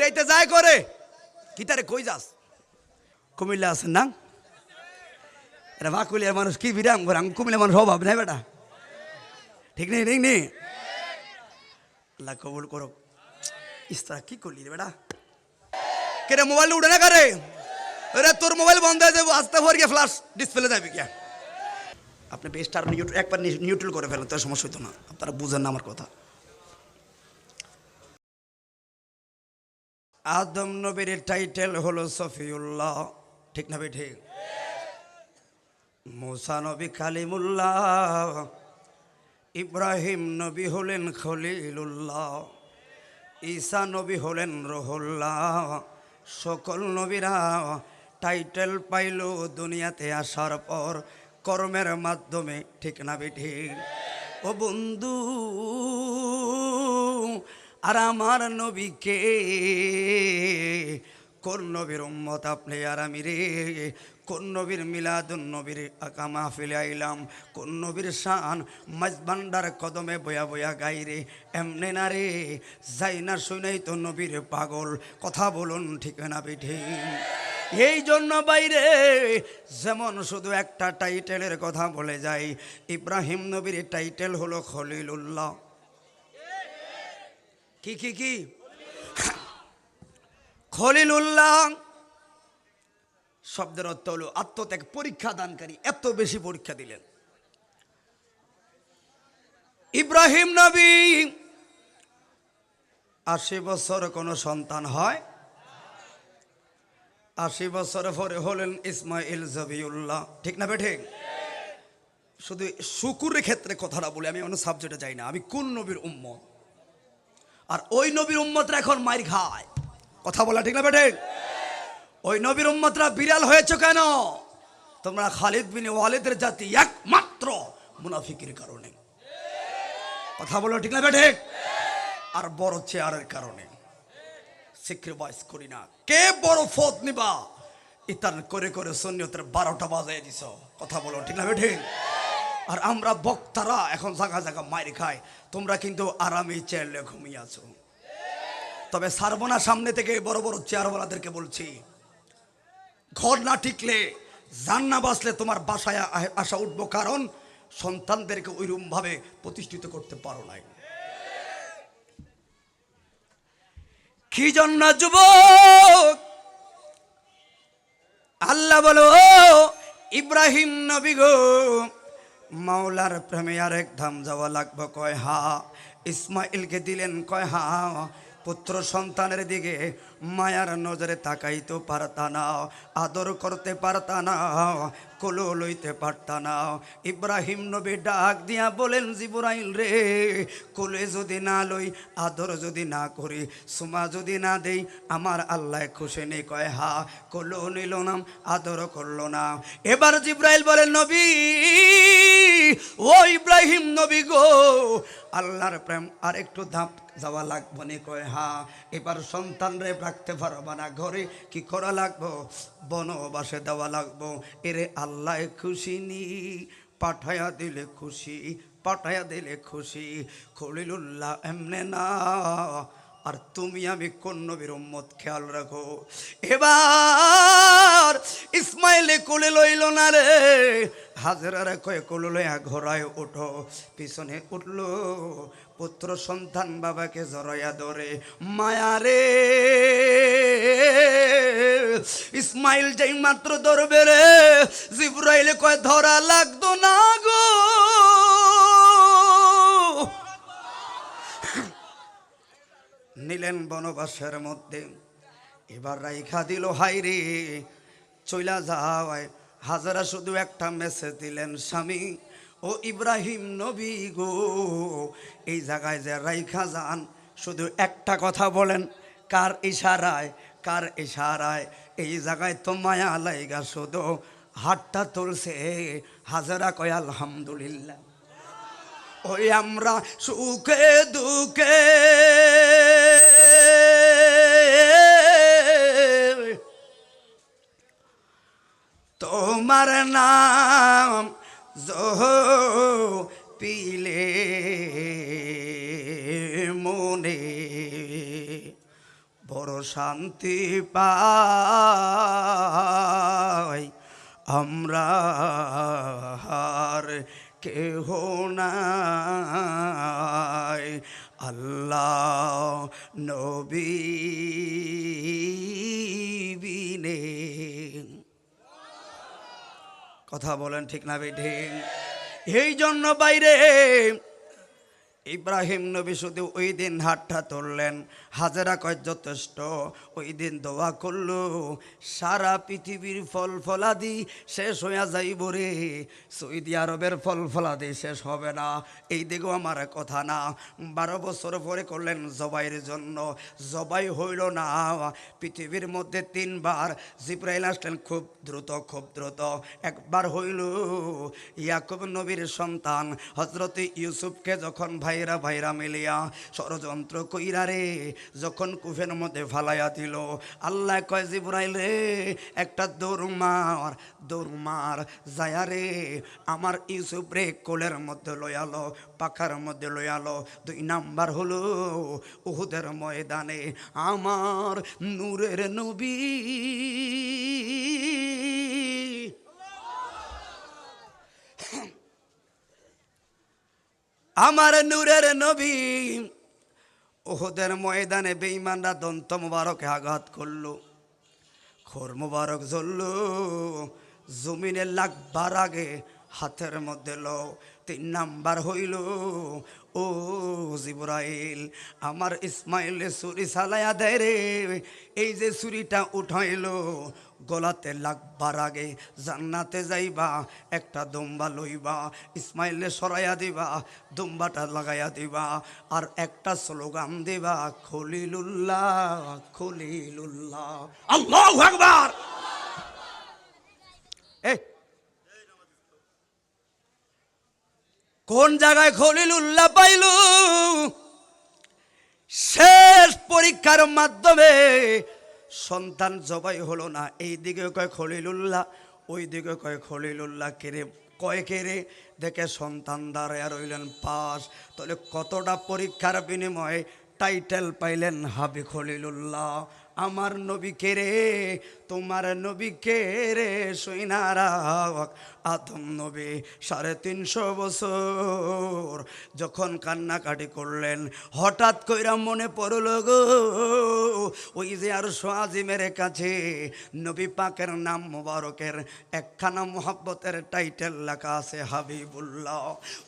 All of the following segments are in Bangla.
রেইতে যায় করে। কি তারে কই যাস? কুমিল্লা আছেন না? এটা বাকুলিয়ার মানুষ কি বিরাম করে। আমি কুমিল্লা মানুষ অভাব নাই বেটা। ঠিক নেই ঠিক নেই? আল্লাহ কবুল করো ইস্তারা কি করলি রে বেটা? কেরে, মোবাইল উঠে না করে? আরে তোর মোবাইল বন্ধ হয়ে যাব, আস্তে ভর গিয়ে ফ্লাশ ডিসপ্লে যাবে কে আপনি বেস্টার নিউট্রাল একবার নিউট্রাল করে ফেলেন, তো সমস্যা হতো না। আপনারা বুঝেন না আমার কথা। আদম নবীর টাইটেল হলো সফিউল্লাহ। ঠিক না ঠিক মুসা নবী কালিমুল্লাহ, ইব্রাহিম নবী হলেন খলিলুল্লাহ, ঈসা নবী হলেন রহুল্লাহ। সকল নবীরা টাইটেল পাইল দুনিয়াতে আসার পর কর্মের মাধ্যমে, ঠিক না ঠিক ও বন্ধু আর আমার নবীকে, কোন নবীর উম্মত আপনি আর আমি রে? কোন নবীর মিলাদুন নবীর আকা মাহফিলে আইলাম? কোন নবীর শান মাঝবান্ডার কদমে বয়া বয়া গাই রে? এমনে না রে, যাই না শুনেই তো নবীর পাগল। কথা বলুন ঠিক না বেঠি। এই জন্য বাইরে যেমন শুধু একটা টাইটেলের কথা বলে যাই, ইব্রাহিম নবীর টাইটেল হলো খলিলুল্লাহ। কি কি কি? খলিলুল্লাহ। শব্দের অর্থ হলো আত্মত্যাগ, পরীক্ষা দানকারী, এত বেশি পরীক্ষা দিলেন। ইব্রাহিম নবী, আশি বছর কোনো সন্তান হয়? আশি বছর পরে হলেন ইসমাইল জবিউল্লাহ। ঠিক না বে ঠিক শুধু শুকুরের ক্ষেত্রে কথাটা বলি, আমি অন্য সাবজেক্টে যাই না, আমি কোন নবীর উম্মত? আর ওই নবীর উম্মতরা এখন মাইর খায়। কথা বলা ঠিক না বেটে ওই নবীর উম্মতরা বিড়াল হয়েছে কেন? তোমরা খালিদ বিন ওয়ালিদের জাতি একমাত্র মুনাফিকের কারণে। কথা বলো ঠিক না বেটে আর বড় চেয়ারের কারণে। স্যাক্রিফাইস করি না। কে বড় ফত নিবা? ইতান করে করে সন্ন্যতের বারোটা বাজায় দিছ। কথা বলো ঠিক না বেঠে? আর আমরা বক্তারা এখন জায়গা জায়গা মাইর খাই। তোমরা কিন্তু আরামে চেয়ারলে ঘুমিয়ে আছো। তবে সারবনা সামনে থেকে বড় বড় চেয়ারওয়ালাদেরকে বলছি, ঘর না টিকলে জান না বাসলে তোমার বাসায় আসা উঠবো কারণ সন্তানদেরকে ওইরকম ভাবে প্রতিষ্ঠিত করতে পারো নাই। কি জন্য যুবক? আল্লাহ বলো ইব্রাহিম নবী গো মাওলার প্রেমে এক ধাম যাওয়া লাগবে, কয় হা। ইসমাইলকে দিলেন, কয় হা। পুত্র সন্তানের দিকে মায়ার নজরে তাকাইতে পারতা না, আদর করতে পারতা না, কোলো লইতে পারতা না। ইব্রাহিম নবী ডাক দিয়া বলেন, জিবরাইল রে, কোলে যদি না লই, আদর যদি না করি, সুমা যদি না দেই, আমার আল্লাহ খুশি নেই কয়, হা, কোলো নিল না, আদর করল না। এবার জিব্রাইল বলেন নবী, ও ইব্রাহিম নবী গো, আল্লাহর প্রেম আর একটু ধাপ যাওয়া লাগবো নি কয়, হা, এবার সন্তান রে রাখতে পারবা না। ঘরে কি করা লাগবো? বনবাসে দেওয়া লাগবো। এরে আল্লাহ খুশি নি, পাঠায়া দিলে খুশি, পাঠায়া দিলে খুশি। খলিলুল্লাহ এমনে না আর তুমি আমি কোন নবীর উম্মত? খেয়াল রাখো। এবার ইসমাইলে কোলে লইল না রে। হাজরারে কয়ে কোলে লইয়া ঘোরায় ওঠো। পিছনে উঠল পুত্র সন্তান বাবাকে জড়াইয়া ধরে। মায়া রে, ইসমাইল যেই মাত্র ধরবে রে, জিব্রাইলে কয় ধরা লাগতো না গো। নিলেন বনবাসের মধ্যে। এবার রাইখা দিল হাই রে, চইলা যাওয়ায় হাজারা শুধু একটা মেসেজ দিলেন, স্বামী, ও ইব্রাহিম নবী গো, এই জায়গায় যে রাইখা যান, শুধু একটা কথা বলেন, কার ইশারায় কার ইশারায়? এই জায়গায় তো মায়া লাইগা শুধু হাতটা তুলছে। হাজারা কয়, আলহামদুলিল্লাহ। ওই আমরা সুখে দুঃখে তোমার নাম পিলে মনে বড় শান্তি পাই। আমরা আর কেহ নাই। আল্লাহ নবী বিনে কথা বলেন ঠিক না বেঠে এই জন্য বাইরে ইব্রাহিম নবী শুধু ওই দিন হাতটা তুললেন। হাজারা কয়, যথেষ্ট। ওই দিন দোয়া করল। সারা পৃথিবীর ফল ফলাদি শেষ হইয়া যাইব রে। সৌদি আরবের ফল ফলাদি শেষ হবে না। এই দিকেও আমার কথা না। বারো বছর পরে করলেন জবাইয়ের জন্য। জবাই হইল না। পৃথিবীর মধ্যে তিনবার জিব্রাইল আসলেন খুব দ্রুত খুব দ্রুত। একবার হইল ইয়াকুব নবীর সন্তান হজরত ইউসুফকে যখন ভাইরা ভাইরা মিলিয়া ষড়যন্ত্র কইরা রে যখন কুফের মধ্যে ফালাইয়া দিল, আল্লাহ কয়, জিব্রাইল রে, একটা দৌড় মার যায়া রে, আমার ইউসুফ রে কোলের মধ্যে লয়ালো পাখার মধ্যে লয়ালো দুই নাম্বার হলো উহুদের ময়দানে আমার নূরের নবী। আমার নূরের নবী ওহদের ময়দানে বেঈমানরা দন্ত মুবারকে আঘাত করল। খোর মুবারক জ্বলল। জমিনে লাগবার আগে হাতের মধ্যে লো তিন নাম্বার হইল, ও জিব্রাইল, আমার ইসমাইলে ছুরি চালাইয়া দেয় রে। এই যে ছুরিটা উঠাইল, গলাতে লাগবার আগে জান্নাতে যাইবা, একটা দুম্বা লইবা ইসমাইলে সরাইয়া দিবা, দুম্বাটা লাগাইয়া দিবা, আর একটা স্লোগান দিবা, খলিলুল্লাহ খলিলুল্লাহ। আল্লাহু আকবার! এই কোন জায়গায় খলিলুল্লাহ পাইল? শেষ পরীক্ষার মাধ্যমে সন্তান জবাই হলো না। এই দিকে কয় খলিলুল্লাহ, ওই দিকে কয় খলিলুল্লাহ কেড়ে কয় কেড়ে দেখে সন্তান দাঁড়ায় রইলেন পাস তাহলে কতটা পরীক্ষার বিনিময়ে টাইটেল পাইলেন হাবি খলিলুল্লাহ? আমার নবী কে রে? তোমার নবী কে রে? সৈনারা আদম নবী, সাড়ে তিনশো বছর। যখন কান্নাকাটি করলেন, হঠাৎ কইরা মনে পড়ল গো, ওই যে আর সোয়াজিমের কাছে নবী পাকের নাম মোবারকের একখানা মোহাব্বতের টাইটেল লেখা আছে, হাবিবুল্লাহ।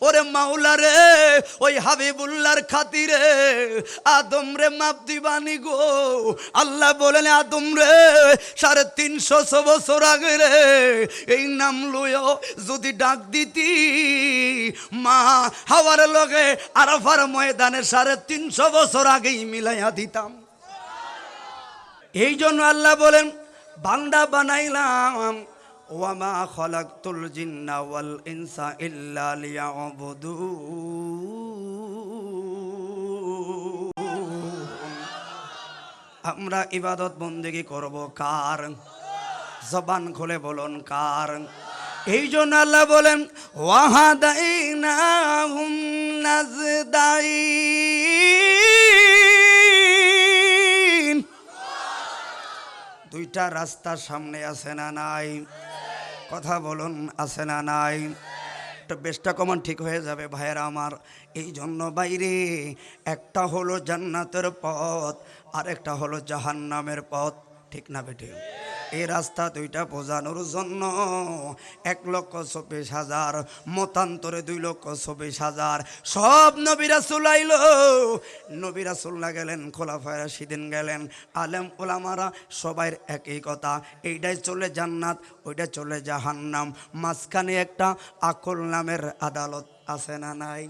ওরে মাওলা রে, ওই হাবিবুল্লাহর খাতিরে আদম রে মাপ দিবানি গো। আল্লাহ বলেন, আদম রে, সাড়ে তিনশো বছর আগে রে, এই নাম লইও যদি ডাক দিতি, মা হাওয়ার লগে আরাফার ময়দানে সাড়ে তিনশো বছর আগেই মিলাইয়া দিতাম। এই জন্য আল্লাহ বলেন, বান্দা বানাইলাম ওয়ামা খলাকতুল জিন্না ওয়াল ইনসা ইল্লা লিয়াবুদুন। আমরা ইবাদত বন্দেগি করব কার? জবান খুলে বলুন কার? এই জন্য আল্লাহ বলেন হুম নাজদাইন। দুইটা রাস্তা সামনে আছে না নাই? কথা বলুন, আছে না নাই? একটা বেশটা কমান ঠিক হয়ে যাবে, ভাইয়েরা আমার। এই জন্য বাইরে একটা হলো জান্নাতের পথ আর একটা হলো জাহান্নামের পথ। ঠিক না বেটে? এই রাস্তা দুইটা বোঝানোর জন্য। এক লক্ষ চব্বিশ হাজার, মতান্তরে দুই লক্ষ চব্বিশ হাজার। সব নবীরা চুলাইল নবীরা চুল্লা গেলেন, খোলাফায় সিদিন গেলেন। আলেম ওলামারা সবাই একই কথা, এইটাই চলে জান্নাত, ওইটা চলে জাহান্নাম। মাঝখানে একটা আকল নামের আদালত আছে না নাই?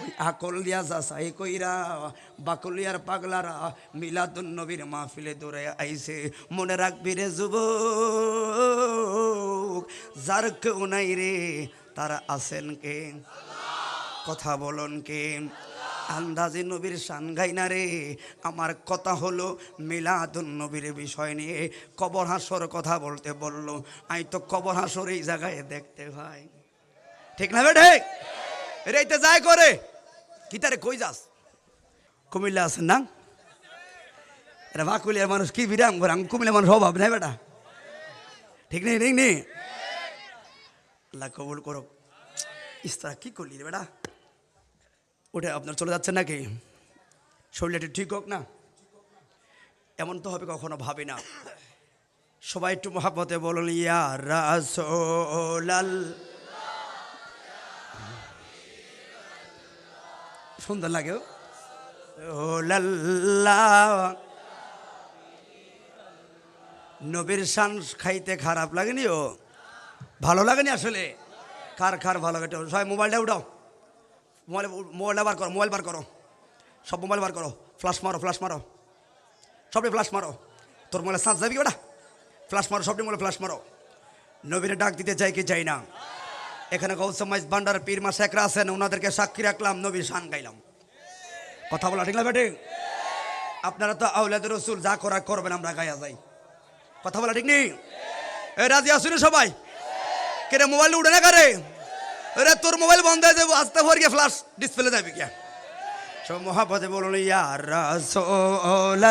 ওই আকল দিয়া যাচাই কইরা, বাকলিয়ার পাগলারা মিলাদুন নবীর মাহফিলে দৌড়ে আইছে। মনে রাখবি রে যুব যার কেউ নাই রে, তারা আছেন কে? কথা বলন কে? আন্দাজে নবীর শান গাই না রে। আমার কথা হলো মিলাদুন নবীর বিষয় নিয়ে। কবর হাসর কথা বলতে বলল। আমি তো কবর হাসর এই জায়গায় দেখতে ভাই ঠিক না বেঠে রেইতে যায় করে। কি তারে কই যাস? কুমিল্লা আছেন না? এটা বাকুলিয়ার মানুষ কি বিরাম করে আমি কুমিল্লা মানুষ অভাব নাই বেটা। ঠিক নেই ঠিক নেই? আল্লাহ কবুল করো ইস্তারা কি করলি রে বেটা? ওটা আপনার চলে যাচ্ছে নাকি? শরীরটা ঠিক হোক না? এমন তো হবে কখনো ভাবি না। সবাই একটু মহাপতে বলুন, ইয়া রাসোলাল সুন্দর লাগে নবীর শান খাইতে খারাপ লাগেনি, ও? ভালো লাগেনি আসলে? কার কার ভালো লাগে? সবাই মোবাইলটা উঠাও। মোবাইল, মোবাইলটা বার করো, মোবাইল বার করো। সব মোবাইল বার করো। ফ্লাশ মারো ফ্লাশ মারো। সবটি ফ্লাশ মারো। তোর মোবাইলে সাঁচ যাবি বেটা? ফ্লাশ মারো, সবটি মোবাইলে ফ্লাশ মারো। নবীনে ডাক দিতে চাই কি চাই না। এখানে গৌসমাইজ ভান্ডার, পীর মা শেখরা আছেন, ওনাদেরকে সাক্ষী রাখলাম, নবী শান গাইলাম। কথা বলা ঠিক না আপনারা তো আউলাদ রসুল, যা করা করবেন আমরা গায়া যাই। কথা বলা ঠিক নেই এ, রাজি আসুন সবাই? কেরে, মোবাইল উঠে না কারে? রে তোর মোবাইল বন্ধ হয়ে যাব, আস্তে ভর গিয়ে ফ্লাশ ডিসপ্লে যাবে কে? সব মহাপদে বলুন ইয়ার রাসূলুল্লাহ।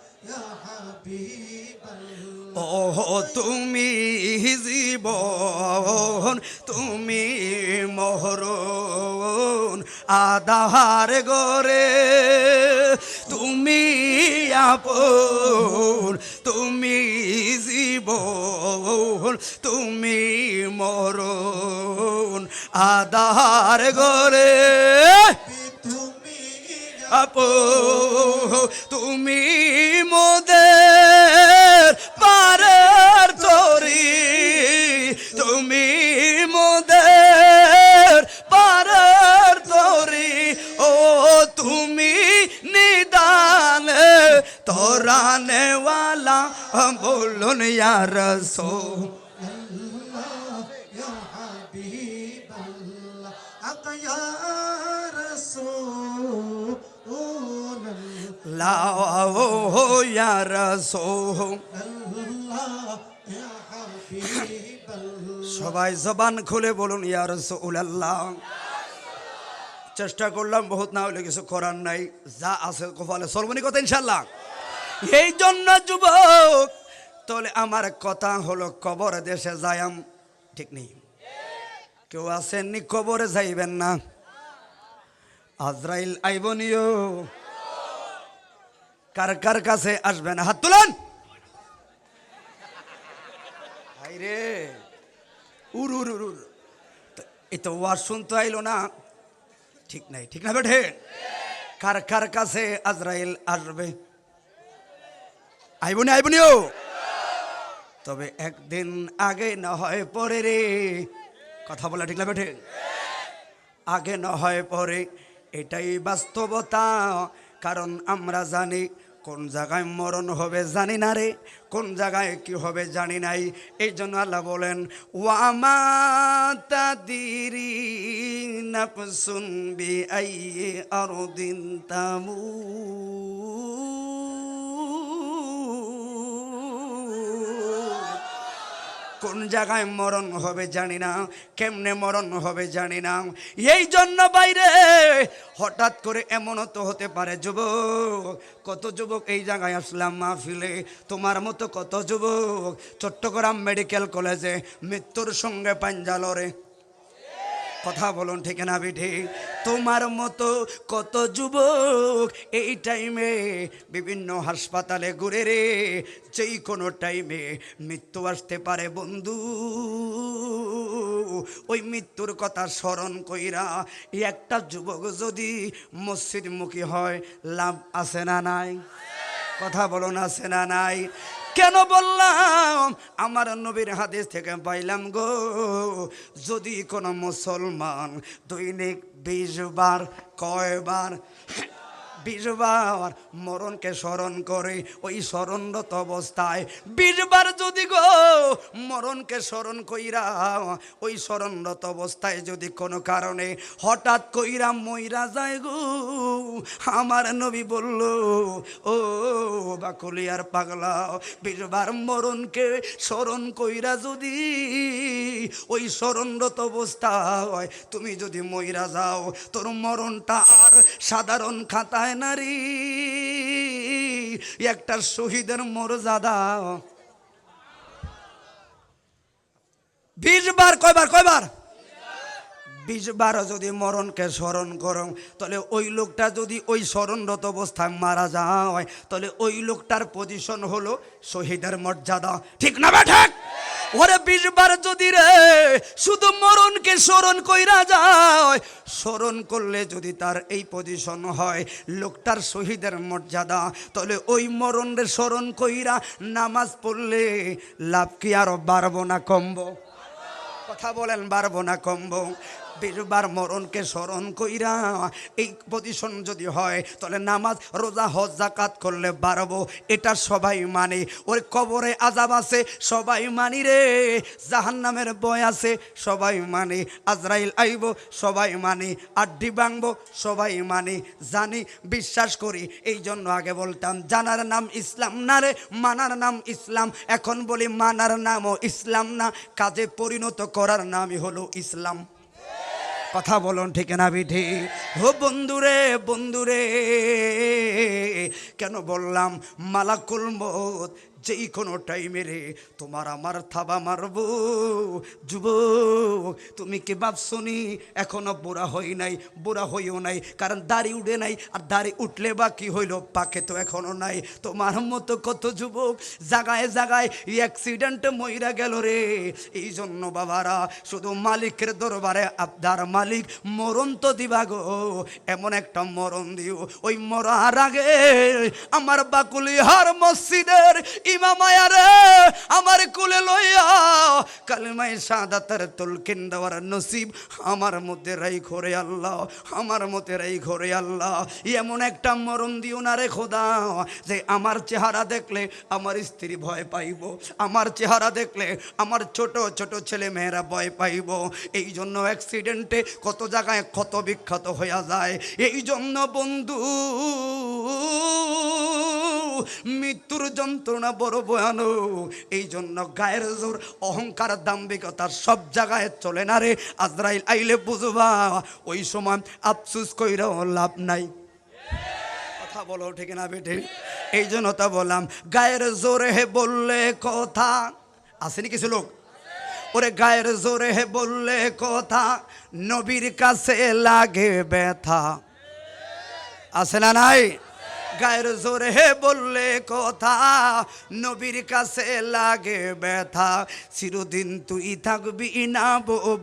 ওহ তুমি জীবন, তুমি মহরণ, আধার গরে তুমি আপন, তুমি জীবন, তুমি মরণ, আধার গরে আপো, তুমি মোদের পারের তরি। তুমি মোদের পারের তরি। ও তুমি নিদানে, তোরানেওয়ালা, বলুন ইয়ার সো লাও ইয়ার সো সবাই জবান খুলে বলুন ইয়া রাসূলুল্লাহ চেষ্টা করলাম বহুত না হলে কিছু করার নাই যা আছে কপালে সর্বনি কথা ইনশাল্লাহ এই জন্য যুবক, তাহলে আমার কথা হলো কবর দেশে যায়াম, ঠিক নেই। কেউ আসেননি, কবরে যাইবেন না। আজরাইল আইবনিও কার কার কাছে আসবেন হাত তুলেন! রে উর তো আইলো না। ঠিক নাই, ঠিক না কার কার কাছে আসবে? আইবনি আইবনিও তবে একদিন আগে না হয় পরে রে। কথা বলা ঠিক না বেঠে? আগে না হয় পরে, এটাই বাস্তবতা। কারণ আমরা জানি কোন জায়গায় মরণ হবে জানি না রে, কোন জায়গায় কি হবে জানি নাই। এই জন্য আল্লাহ বলেন ওয়ামা তাদিরি নাফসুন বি আইয়ি আরদিন তামুত। কোন জায়গায় মরণ হবে জানি না, কেমনে মরণ হবে জানি না। এই জন্য বাইরে হঠাৎ করে এমন তো হতে পারে, যুবক, কত যুবক এই জায়গায় আসলাম মাহফিলে, তোমার মতো কত যুবক, চট্টগ্রাম মেডিকেল কলেজে মৃত্যুর সঙ্গে পাঞ্জালরে কথা বলুন, ঠিক না বিঠি তোমার মতো কত যুবক এই টাইমে বিভিন্ন হাসপাতালে ঘুরে রে, যেই কোনো টাইমে মৃত্যু আসতে পারে বন্ধু। ওই মৃত্যুর কথা স্মরণ কইরা একটা যুবক যদি মসজিদমুখী হয়, লাভ আছে না নাই? কথা বলুন, আছে না নাই? কেন বললাম? আমার নবীর হাদিস থেকে পাইলাম গো, যদি কোনো মুসলমান দৈনিক বিশ বার, কয়বার বিশবার মরণকে স্মরণ করে ওই স্মরণরত অবস্থায় বিশবার যদি গো মরণকে স্মরণ কইরা, ওই স্মরণরত অবস্থায় যদি কোনো কারণে হঠাৎ কইরা মইরা যায় গো, আমার নবী বলল, ও বাকুলিয়ার পাগলা, বিশবার মরণকে স্মরণ কইরা যদি ওই স্মরণরত অবস্থায় তুমি যদি মইরা যাও, তোর মরণটা আর সাধারণ খাতায় নারী একটা শহীদের মর্যাদা। বিশ বার, কয়বার কয়বার? বিশ বার যদি মরণকে স্মরণ করো, তাহলে ওই লোকটা যদি ওই স্মরণরত অবস্থায় মারা যায়, তাহলে ওই লোকটার পজিশন হলো শহীদের মর্যাদা। ঠিক না বে, ঠিক? ওরে বিশবার যদি রে, শুধু মরণকে স্মরণ কইরা যায়। স্মরণ করলে যদি তার এই পজিশন হয়, লোকটার শহীদের মর্যাদা, তাহলে ওই মরণের স্মরণ কইরা নামাজ পড়লে লাভ কি আরও বাড়বো না কমবো? কথা বলেন, বাড়বো না কমবো? বিশবার মরণকে স্মরণ কইরা, এই পজিশন যদি হয়, তাহলে নামাজ, রোজা, হজ জাকাত করলে বাড়বো, এটা সবাই মানে। ওর কবরে আজাব আছে, সবাই মানি রে। জাহান্নামের বয় আছে, সবাই মানে। আজরাইল আইব, সবাই মানি। আড্ডি ভাঙবো, সবাই মানি। জানি, বিশ্বাস করি এই জন্য আগে বলতাম, জানার নাম ইসলাম না রে, মানার নাম ইসলাম। এখন বলি, মানার নামও ইসলাম না। কাজে পরিণত করার নামই হলো ইসলাম। কথা বলুন ঠিক না বিধি? ও বন্ধুরে বন্ধুরে কেন বললাম মালাকুল মত যেই কোনো টাইমে রে তোমার আমার থাবা মারব। যুবক, তুমি কি ভাবছনি এখনও বুড়া হই নাই, বুড়া হইও নাই, কারণ দাড়ি উঠে নাই, আর দাড়ি উঠলে বা কি হইল? পাকে তো এখনও নাই। তোমার মতো কত যুবক, জাগায় জাগায় এই অ্যাক্সিডেন্টে মইরা গেল রে। এই জন্য বাবারা, শুধু মালিকের দরবারে আপনার মালিক, মরণ তো দিবা গো। এমন একটা মরণ দিও। ওই মরার আগে আমার বাকুলি বাকুলিহার মসজিদের ইমামায়া রে, আমার কুলে লইয়া কালিমাই সাদাতের তুলকিন দেওয়ার নসিব আমার মধ্যে রাই ঘরে আল্লাহ, আমার রাই ঘরে আল্লাহ। এমন একটা মরণ দিও না রে খোদা, যে আমার চেহারা দেখলে আমার স্ত্রী ভয় পাইব, আমার চেহারা দেখলে আমার ছোট ছোট ছেলে মেয়েরা ভয় পাইব। এই জন্য অ্যাক্সিডেন্টে কত জায়গায় ক্ষত বিখ্যাত হইয়া যায়। এই জন্য বন্ধু মৃত্যুর যন্ত্রণা বড় ভয়ানক। এই জন্য গায়ের জোর, অহংকার, দাম্ভিকতা সব জায়গায় চলে না রে আজরাইল, আইলে বুঝবা, ওই সময় আফসুস কইরাও লাভ নাই। কথা বলো, ঠিক না বেটে? এই জন্য তো বললাম, গায়ের জোরে হে বললে কথা। আসেনি কিছু লোক? ওরে গায়ের জোরে হে বললে কথা, নবীর কাছে লাগে ব্যথা। আছে না নাই? গায়ের জোরে বললে কথা, নবীর কাছে লাগে ব্যথা। চিরদিন তুই থাকবি না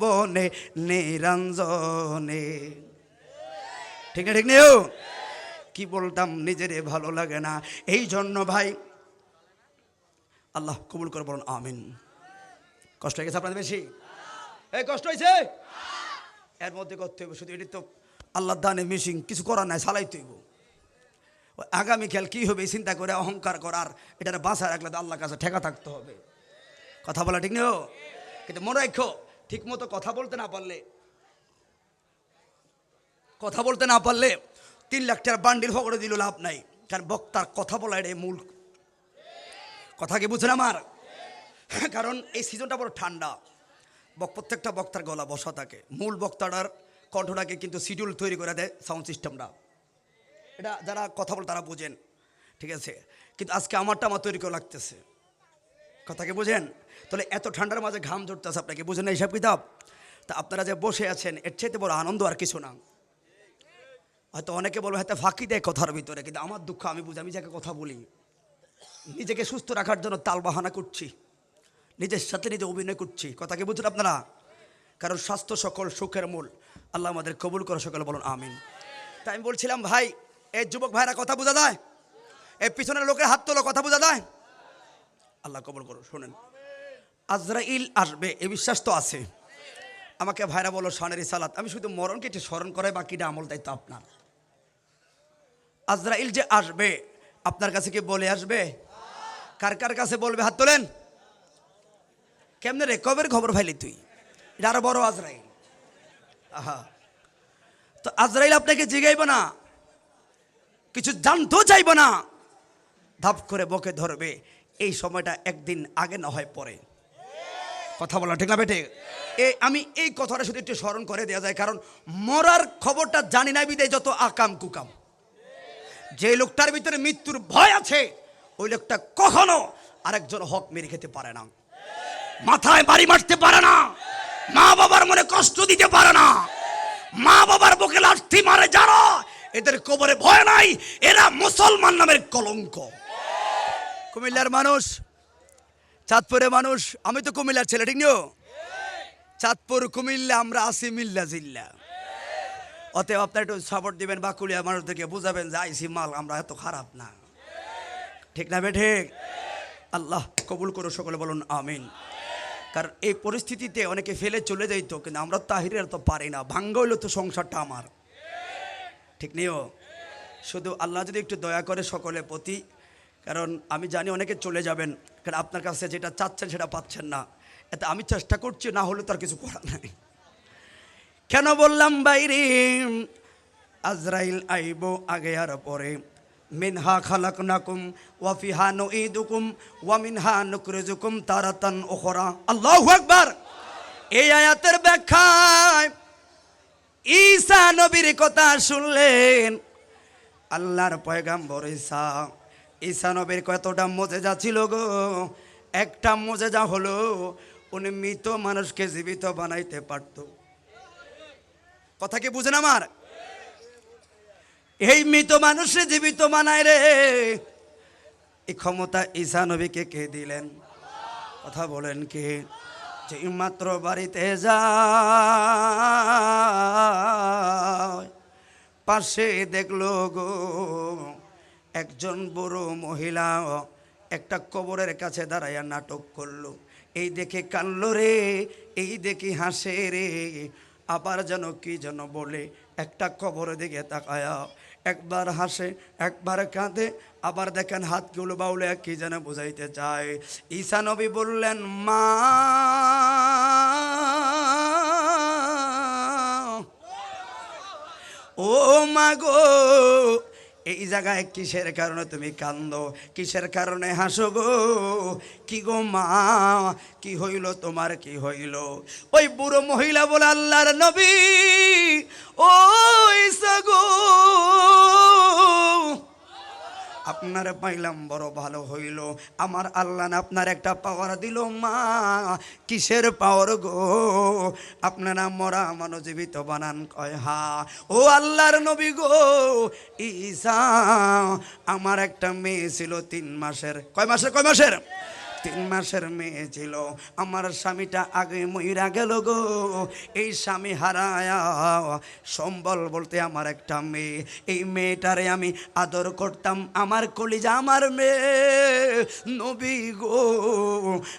বনে, নিরঞ্জনে। ঠিক না ঠিক নেও কি বলতাম, নিজের ভালো লাগে না। এই জন্য ভাই, আল্লাহ কবুল করে বলুন, আমিন। কষ্ট হয়ে গেছে আপনাদের বেশি? এই কষ্ট হয়েছে? এর মধ্যে করতে হবে শুধু এটি তো। আল্লাহ দানে মিশিং কিছু করার নাই, সালাইতে হইব। ওই আগামীকাল কি হবে চিন্তা করে অহংকার করার এটা বাঁচা রাখলে তো আল্লাহর কাছে ঠেকা থাকতে হবে। কথা বলা ঠিক নেই কিন্তু মনে রাখো ঠিক মতো কথা বলতে না পারলে, কথা বলতে না পারলে তিন লাখ টাকার বান্ডিল ফকড়ে দিল লাভ নাই, কারণ বক্তার কথা বলা এটাই মূল। কথা কি বুঝছেন আমার? কারণ এই সিজনটা বড় ঠান্ডা। প্রত্যেকটা বক্তার গলা বসা থাকে। মূল বক্তাটার কণ্ঠটাকে কিন্তু শিডিউল তৈরি করে দেয় সাউন্ড সিস্টেমটা এটা যারা কথা বল তারা বোঝেন। ঠিক আছে? কিন্তু আজকে আমারটা আমার তৈরি করে লাগতেছে। কথাকে বোঝেন? তাহলে এত ঠান্ডার মাঝে ঘাম ধরতেছে আপনাকে বুঝেন না এইসব কিতাব? তা আপনারা যে বসে আছেন, এর চাইতে বড় আনন্দ আর কিছু না। হয়তো অনেকে বলবে, হয়তো ফাঁকি দেয় কথার ভিতরে, কিন্তু আমার দুঃখ, আমি বুঝি, আমি যাকে কথা বলি। নিজেকে সুস্থ রাখার জন্য তাল বাহানা করছি। নিজের সাথে নিজে অভিনয় করছি। কথা কি বুঝছেন আপনারা? কারণ স্বাস্থ্য সকল সুখের মূল। আল্লাহ আমাদের কবুল করে সকলে বলুন, আমিন। তাই আমি বলছিলাম, ভাই এই যুবক ভাইরা কথা বোঝা যায়? এই পিছনের লোকের হাত তোলো কথা বোঝা যায়? আল্লাহ কবুল করুন শোনেন। আজরাইল আসবে, এ বিশ্বাস তো আছে। আমাকে ভাইরা বলো সানের সালাত আমি শুধু মরণকে একটু স্মরণ করাই, বাকিটা আমল দায়িত্ব আপনার। আজরাইল যে আসবে, আপনার কাছে কি বলে আসবে? কার কার কাছে বলবে? হাত তোলেন। কেমনে রে, কবের খবর ফাইলি তুই? এটা আরও বড় আজরাইল। আহা। তো আজরাইল আপনাকে জিগাইব না। কিছু জানতেও চাইব না। ধাপ করে বকে ধরবে। এই সময়টা একদিন আগে না হয় পরে। কথা বলা ঠিক না বেটে? এ, আমি এই কথাটা শুধু একটু স্মরণ করে দেওয়া যায়, কারণ মরার খবরটা জানি না বিদে যত আকাম কুকাম। যে লোকটার ভিতরে মৃত্যুর ভয় আছে, ওই লোকটা কখনো আরেকজন হক মেরে খেতে পারে না। মাথায় বাড়ি মারতে পারে না। মা বাবার মনে কষ্ট দিতে পারে না। মা বাবার বুকে লাঠি মারে যারা এদের কবরে ভয় নাই, এরা মুসলমান নামের কলঙ্ক। কুমিল্লার মানুষ, চাঁদপুরের মানুষ, আমি তো কুমিল্লার ছেলে, ঠিক নিও? চাঁদপুর, কুমিল্লা, আমরা আছি মিল্লা জিল্লা। অতএব আপনার একটু সাপোর্ট দিবেন বা কুলিয়া মানুষদেরকে বুঝাবেন যে আইসি মাল আমরা এত খারাপ না। ঠিক না বে, ঠিক? আল্লাহ কবুল করো সকলে বলুন আমিন। কারণ এই পরিস্থিতিতে অনেকে ফেলে চলে যাইতো, কিন্তু আমরা তাহিরের তো পারি না ভাঙ্গ হইল তো সংসারটা আমার। ঠিক নিও শুধু আল্লাহ যদি একটু দয়া করে সকলের প্রতি, কারণ আমি জানি অনেকে চলে যাবেন, কারণ আপনার কাছে যেটা চাচ্ছেন সেটা পাচ্ছেন না। এতে আমি চেষ্টা করছি, না হলে তার কিছু করার নাই। কেন বললাম বাইরে? আজরাইল আইব আগে আর পরে। মিনহা খালাকনাকুম ওয়া ফিহা নুঈদুকুম ওয়া মিনহা নুখরিজুকুম তারাতান ওখরা আল্লাহ একবার এই আয়াতের ব্যাখ্যায় ঈসা নবীর কথা শুনলেন। আল্লাহর পয়গাম্বর ঈসা। ঈসা নবীর কতটা মজেজা ছিল গো। একটা মজেজা হলো, উনি মৃত মানুষকে জীবিত বানাইতে পারতো। কথা কি বুঝেন আমার? এই মৃত মানুষে জীবিত বানায় রে। এই ক্ষমতা ঈসা নবীকে কে দিলেন? কথা বলেন কে? যে মাত্র বাড়িতে যায়, পাশে দেখল গো, একজন বুড়ো মহিলা একটা কবরের কাছে দাঁড়াইয়া নাটক করল। এই দেখে কানলো রে, এই দেখি হাসে রে, আবার যেন কি যেন বলে, একটা কবরের দিকে তাকায়া একবার হাসে, একবার কাঁদে, আবার দেখেন হাতগুলো বাউলে কি যেন বুঝাইতে চায়। ঈশা নবী বললেন, মা, ও মা গো এই জায়গায় কিসের কারণে তুমি কান্দ কিসের কারণে হাসো গো? কি গো মা? কি হইল তোমার? কি হইল? ওই বুড়ো মহিলা বলে আল্লাহর নবী ও গো আপনার পাইলাম, বড় ভালো হইল। আমার আল্লাহ আপনার একটা পাওয়ার দিল, মা। কিসের পাওয়ার গো? আপনারা মরা মানো জীবিত বানান কয় হা? ও আল্লাহর নবী গো, ঈসা, আমার একটা মেয়ে ছিল তিন মাসের। কয় মাসের কয় মাসের? তিন মাসের মেয়ে ছিল। আমার স্বামীটা আগে মহিরা গেল গো। এই স্বামী হারায়া, সম্বল বলতে আমার একটা মেয়ে। এই মেয়েটারে আমি আদর করতাম। আমার কলিজা আমার মেয়ে। নবী গো,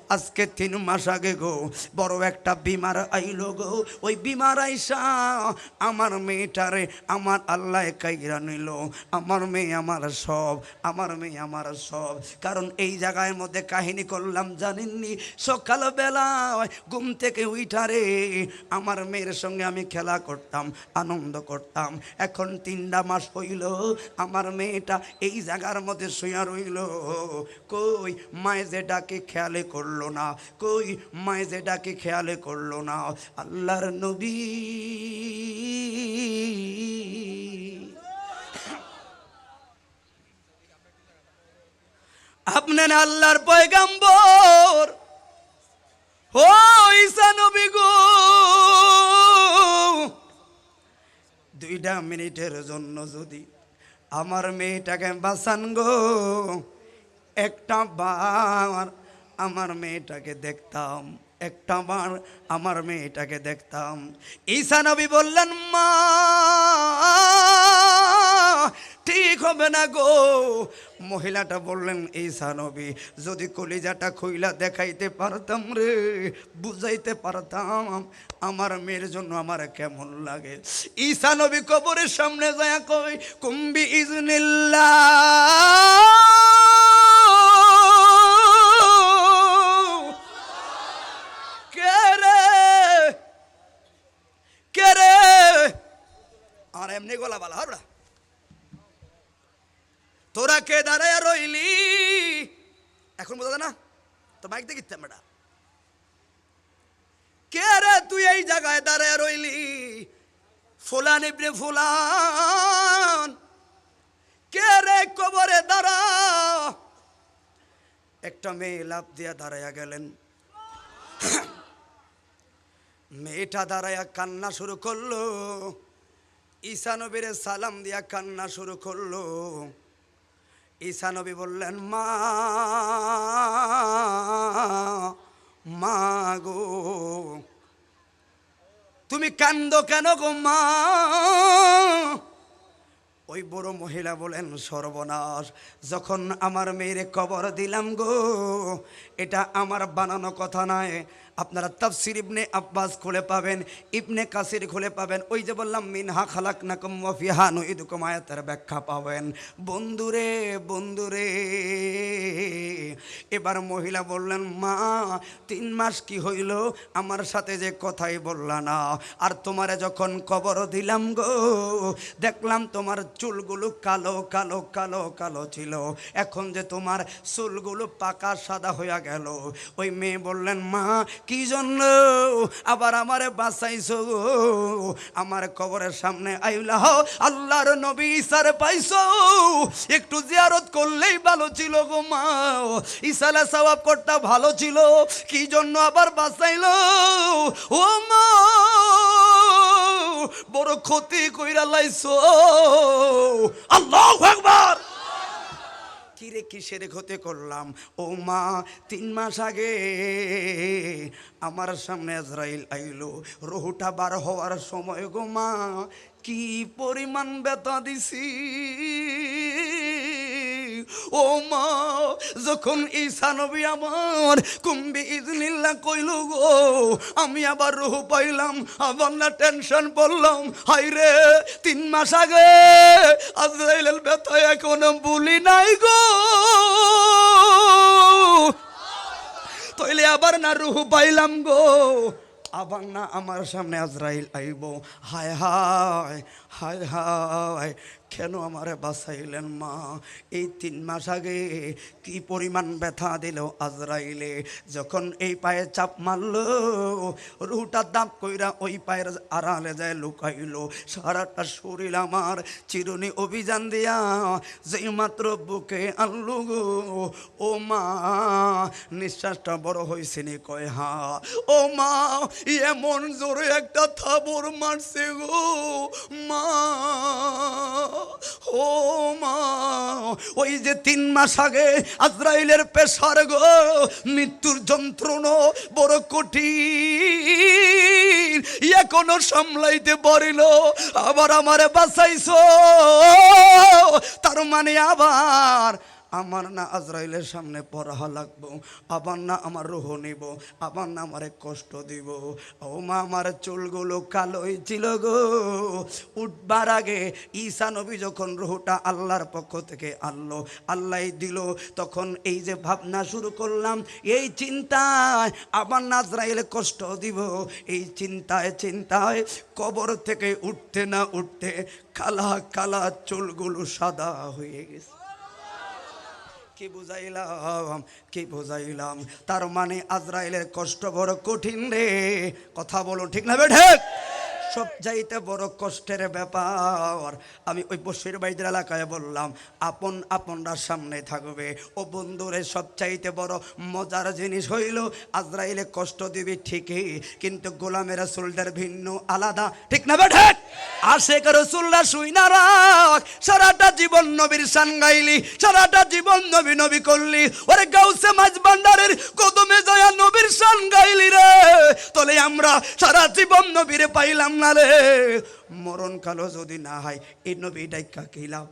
আজকে তিন মাস আগে গো, বড় একটা বিমার আইলো গো। ওই বিমার আইসা আমার মেয়েটারে আমার আল্লাহ কাইরা নিল। আমার মেয়ে আমার সব, আমার মেয়ে আমার সব। কারণ এই জায়গার মধ্যে কাহিনী করলাম জানেননি সকালবেলায় ঘুম থেকে উইঠারে আমার মেয়ের সঙ্গে আমি খেলা করতাম, আনন্দ করতাম। এখন তিনটা মাস হইল, আমার মেয়েটা এই জায়গার মধ্যে শুয়া রইল। কই মায়ে যে ডাকে খেয়ালে করল না, কই মায়ে যে ডাকে খেয়ালে করল না। আল্লাহর নবী আপনার আল্লাহর পয়গাম্বর। ও ঈসা নবী গো। দুইটা মিনিটের জন্য যদি আমার মেয়েটাকে বাঁচান গো। একটা বার আমার মেয়েটাকে দেখতাম, একটা বার আমার মেয়েটাকে দেখতাম। ঈসা নবী বললেন, মা ঠিক হবে না গো। মহিলাটা বললেন, এই সানবী, যদি কলিজাটা খইলা দেখাইতে পারতাম রে, বুঝাইতে পারতাম, আমার মেয়ের জন্য আমার কেমন লাগে। ঈসা নবী কবরের সামনে যায় কই কুম্বি রে? আর এমনি গলা বালা হবড়া তোরা কে দাঁড়ায় রইলি? এখন বোঝা না? তো মাইক দেখিতে বেটা কে রে তুই এই জায়গায় দাঁড়ায় রইলি? ফুলান ইবনে ফুলান। কে রে কবরে দাঁড়া একটা মেয়ে লাভ দিয়া দাঁড়াইয়া গেলেন। মেয়েটা দাঁড়াইয়া কান্না শুরু করল। ঈশানবীর সালাম দিয়া কান্না শুরু করল। ঈশানবী বললেন, মা মা গো, তুমি কান্দ কেন গো, মা? ওই বড় মহিলা বলেন, সর্বনাশ, যখন আমার মেয়ের কবর দিলাম গো, এটা আমার বানানো কথা নয় আপনারা তাফসির ইবনে আব্বাস খুলে পাবেন, ইবনে কাসির খুলে পাবেন। ওই যে বললাম, মিনহা খালাক নাকম ওয়াফিহা নুইদুকুম আয়াতের ব্যাখ্যা পাবেন। বন্ধুরে বন্ধুরে, এবার মহিলা বললেন, মা, তিন মাস কি হইল? আমার সাথে যে কথাই বললা না। আর তোমারে যখন কবর দিলাম গো, দেখলাম তোমার চুলগুলো কালো কালো কালো কালো ছিল। এখন যে তোমার চুলগুলো পাকা সাদা হইয়া গেল। ওই মেয়ে বললেন, মা কি জন্য? আবার আমারে বাঁচাইছো আমার কবরের সামনে আইলাহ আল্লাহর নবী ইসার পাইছো। একটু জিয়ারত করলেই ভালো ছিল গো মা। ইসালা সওয়াব করতে ভালো ছিল, কি জন্য আবার বাঁচাইলো? ও মা, বড় ক্ষতি কইরা লাইছো। কিরে কিসের ক্ষতি করলাম? ও মা, তিন মাস আগে আমার সামনে আজরাইল আইলো। রহুটা বার হওয়ার সময় গো মা, কি পরিমাণ বেতা দিছি। ও মা, যখন ঈসা নবী আমার কুম্বি ইজনিল্লাহ কইল গো, আমি আবার রুহ পাইলাম, আবার না টেনশন পড়লাম। হাই রে তিন মাস আগে আজরাইলের ব্যথা এখন বলি নাই গো। তইলে আবার না রুহ পাইলাম গো। আবার না আমার সামনে আজরাইল আইব। হায় হায় হায় হায় কেন আমারে বাঁচাইলেন মা? এই তিন মাস আগে কি পরিমাণ ব্যথা দিল আজরাইলে? যখন এই পায়ে চাপ মারল রুটা দাপ কইরা ওই পায়ের আড়ালে যায় লুকাইলো। সারাটা শরীর আমার চিরুনি অভিযান দিয়া যেই মাত্র বুকে আনলু গো। ও মা, নিঃশ্বাসটা বড় হয়েছে নি কয় হা? ও মা, এমন জোরে একটা থাবর মারছে গো। মা ও মা, ওই যে তিন মাস আগে আজরাইলের পেশার গো, মৃত্যুর যন্ত্রণা বড় কঠিন। এখনও সামলাইতে পারিল, আবার আমারে বাঁচাইছ। তার মানে আবার আমার না আজরাইলের সামনে পড়া লাগবো, আবার না আমার রোহ নিব, আবার না আমারে কষ্ট দিব। ও মা, আমার চুলগুলো কালোই ছিল গো। উঠবার আগে ঈসা নবী যখন রুহটা আল্লাহর পক্ষ থেকে আনলো, আল্লাহ দিল, তখন এই যে ভাবনা শুরু করলাম, এই চিন্তায় আবার না আজরাইলে কষ্ট দিব, এই চিন্তায় চিন্তায় কবর থেকে উঠতে না উঠতে কালা কালা চুলগুলো সাদা হয়ে গেছে। কি বুঝাইলাম কি বুঝাইলাম? তার মানে আজরাইলের কষ্ট বড় কঠিন রে। কথা বলো, ঠিক না বেঠে চাইতে বড় কষ্টের ব্যাপার। আমি ওই বসির বাইদের এলাকায় বললাম, আপন আপনরা সামনে থাকবে। ও বন্ধুরে সব চাইতে বড় মজার জিনিস হইল, আজরাইলে কষ্ট দিবি ঠিকই, কিন্তু গোলামের রসুলদের ভিন্ন আলাদা। ঠিক না বেঠে? আশেক রসুল্লা শুই না রাখ সারাটা জীবন নবীর সান গাইলি, সারাটা জীবন নবী নবী করলি। ওরে গাউসে মাঝ ভান্ডারের কদমে জয়া নবীর সান গাইলি রে। তলে আমরা সারা জীবন নবীরে পাইলাম না রে। মরণ কালো যদি না হয় এই নবী ডাইকা কিলাম